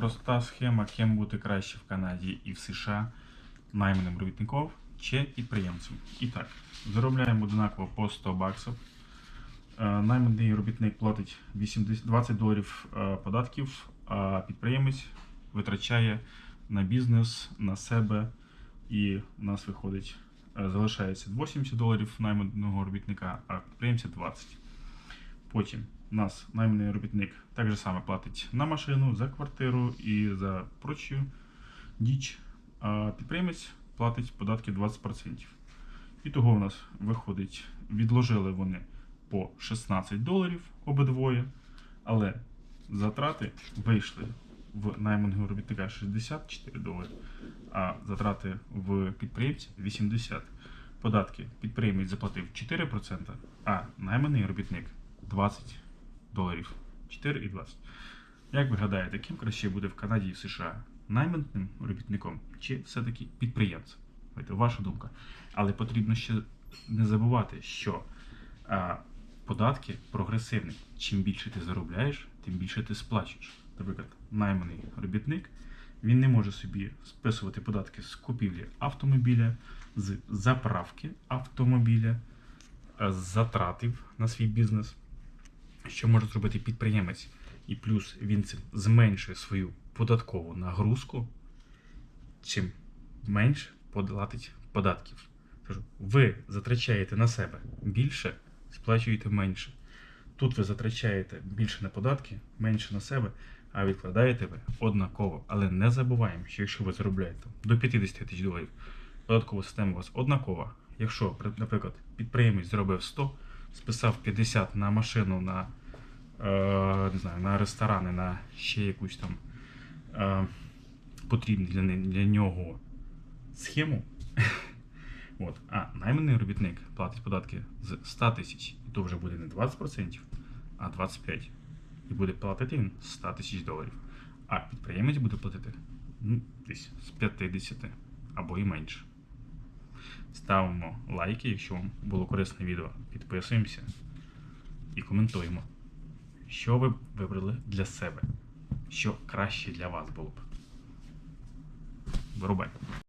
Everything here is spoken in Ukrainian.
проста схема, ким бути краще в Канаді і в США найманим робітником чи підприємцем. І так, заробляємо однаково по 100 баксів. Е, Найманий робітник платить 80 20 доларів е, податків, а підприємець витрачає на бізнес, на себе, і у нас виходить, е, залишається 80 доларів найманого робітника, а підприємця 20. Потім у нас найманий робітник так же само платить на машину, за квартиру і за прочу діч. А підприємець платить податки 20%. І того у нас виходить, відложили вони по 16 доларів обидвоє, але затрати вийшли в найманого робітника 64 долари, а затрати в підприємця 80. Податки підприємець заплатив 4%, а найманий робітник 20 доларів. 4 і 20. Як ви гадаєте, ким краще буде в Канаді і в США? Найманим робітником чи все-таки підприємцем? Це ваша думка. Але потрібно ще не забувати, що а, податки прогресивні. Чим більше ти заробляєш, тим більше ти сплачуєш. Наприклад, найманий робітник він не може собі списувати податки з купівлі автомобіля, з заправки автомобіля, з затратів на свій бізнес що може зробити підприємець, і плюс він цим зменшує свою податкову нагрузку, чим менше платить податків. Кажу, ви затрачаєте на себе більше, сплачуєте менше. Тут ви затрачаєте більше на податки, менше на себе, а відкладаєте ви однаково. Але не забуваємо, що якщо ви заробляєте до 50 тисяч доларів, податкова система у вас однакова. Якщо, наприклад, підприємець зробив 100, списав 50 на машину, на, не знаю, на ресторани, на ще якусь там е, потрібну для, для нього схему. От. А найманий робітник платить податки з 100 тисяч, і то вже буде не 20%, а 25%. І буде платити він 100 тисяч доларів. А підприємець буде платити ну, десь з 50 або і менше. Ставимо лайки, якщо вам було корисне відео. Підписуємося і коментуємо, що ви вибрали для себе, що краще для вас було б. Вирубай.